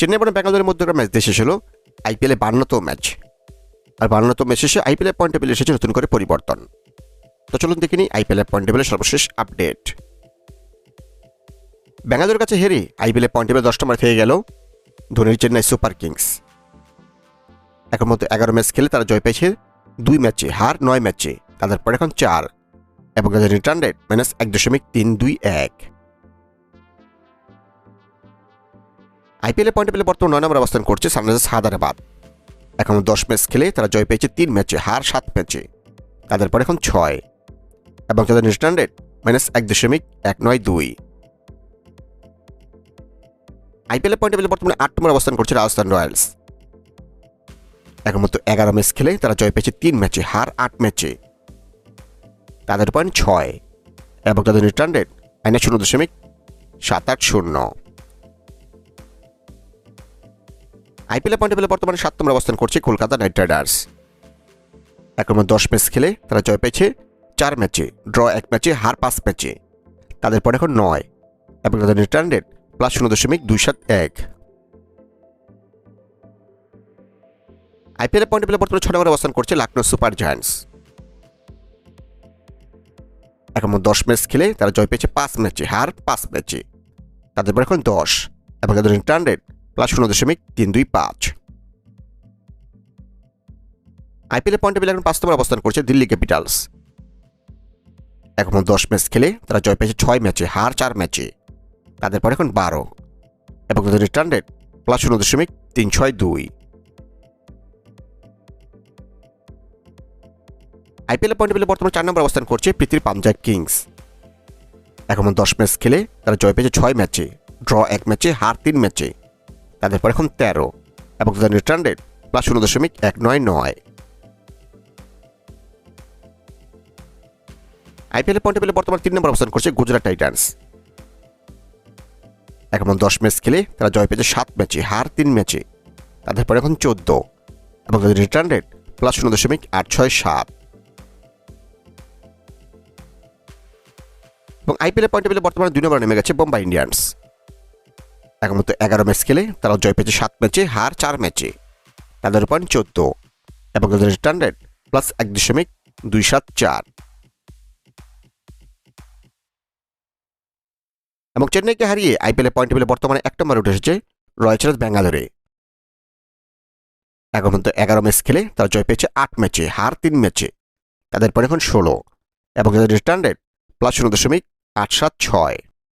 চেন্নাই বনাম ব্যাঙ্গালোরের মধ্যকার ম্যাচ দেশে ছিল আইপিএলে বান্নতম ম্যাচ আর বান্নতম ম্যাচ শেষে আইপিএলের পয়েন্ট টেবিল এসেছে নতুন করে পরিবর্তন। তো চলুন দেখে নিই আইপিএলের পয়েন্ট টেবিলের সর্বশেষ আপডেট ব্যাঙ্গালোরের কাছে হেরে আইপিএলের পয়েন্ট টেবিল দশ নম্বর থেকে গেল ধোনির চেন্নাই সুপার কিংস। এখন মতো এগারো ম্যাচ খেলে তারা জয় পেয়েছে দুই ম্যাচে হার, নয় ম্যাচে তাদের পর এখন চার। এবং তাদের রিটার্ন রেট মাইনাস এক দশমিক তিন দুই এক। আইপিএলে পয়েন্ট পেলে বর্তমান নয় নম্বর অবস্থান করছে সানরাইজার্স হায়দ্রাবাদ। এখন দশ ম্যাচ খেলে তারা জয় পেয়েছে তিন ম্যাচে, হার সাত ম্যাচে। তাদের পর এখন ছয়। এবং তাদের রেট মাইনাস এক দশমিক এক নয় দুই। আইপিএলে পয়েন্ট পেলে বর্তমানে আট নম্বর অবস্থান করছে রাজস্থান রয়্যালস। এখন মতো এগারো ম্যাচ খেলে তারা জয় পেয়েছে তিন ম্যাচে, হার আট ম্যাচে। তাদের পয়েন্ট ছয়। এবং তাদের রেট মাইনাস শূন্য দশমিক সাত আট শূন্য। আইপিএল পয়েন্ট পেলে বর্তমানে সাত নম্বর অবস্থান করছে কলকাতা নাইট রাইডার্স। এখন দশ ম্যাচ খেলে, তারা জয় পেয়েছে চার ম্যাচে, ড্র এক ম্যাচে, হার পাঁচ ম্যাচে। তাদের পর এখন নয়। এবং তাদের রিটার্ন রেট প্লাস শূন্য দশমিক দুই সাত এক। আইপিএল পয়েন্ট পেলে বর্তমানে ছয় নম্বরে অবস্থান করছে লখনৌ সুপার জায়ান্টস। এখন দশ ম্যাচ খেলে, তারা জয় পেয়েছে পাঁচ ম্যাচে, হার পাঁচ ম্যাচে। তাদের পর এখন দশ। এবং তাদের রিটার্ন রেট শূন্য দশমিক তিন দুই পাঁচ। আইপিএল পয়েন্ট টেবিল এখন পাঁচ নম্বর অবস্থান করছে দিল্লি ক্যাপিটালস। এখন দশ ম্যাচ খেলে তারা জয় পেয়েছে ছয় ম্যাচে, হার চার ম্যাচে। তাদের পর এখন বারো। এবং তাদের রিটার্ন রেট প্লাস শূন্য দশমিক তিন ছয় দুই। আইপিএল পয়েন্ট টেবিলে বর্তমানে চার নম্বর অবস্থান করছে পৃথিবীর পাঞ্জাব কিংস। এখন দশ ম্যাচ খেলে তারা জয় পেয়েছে ছয় ম্যাচে, ড্র এক ম্যাচে, হার তিন ম্যাচে। তাদের পর এখন তেরো এবং তাদের রিটার্ন রেট প্লাস শূন্য দশমিক এক নয় নয়। আইপিএল পয়েন্ট টেবিলে বর্তমানে তিন নম্বর অবস্থান করছে গুজরাট টাইটান্স। এখন দশ ম্যাচ খেলে তারা জয় পেয়েছে সাত ম্যাচে হার তিন ম্যাচে তাদের পরে এখন চোদ্দ এবং তাদের রিটার্ন রেট প্লাস শূন্য দশমিক আট ছয় সাত। এবং আইপিএল পয়েন্ট টেবিলে বর্তমানে দুই নম্বরে নেমে গেছে বোম্বাই ইন্ডিয়ান্স। এখন মতো এগারো ম্যাচ খেলে তারা জয় পেয়েছে সাত ম্যাচে, হার চার ম্যাচে। তাদের পয়েন্ট চোদ্দ। এবং তাদের রেট প্লাস এক দশমিক দুই সাত চার। এবং চেন্নাইকে হারিয়ে আইপিএল পয়েন্ট টেবিলে বর্তমানে এক নম্বরে উঠে এসেছে রয়্যাল চ্যালেঞ্জ ব্যাঙ্গালোরে। এখন পর্যন্ত এগারো ম্যাচ খেলে তারা জয় পেয়েছে আট ম্যাচে, হার তিন ম্যাচে। তাদের পর এখন ষোলো। এবং তাদের রেট প্লাস শূন্য দশমিক আট সাত ছয়।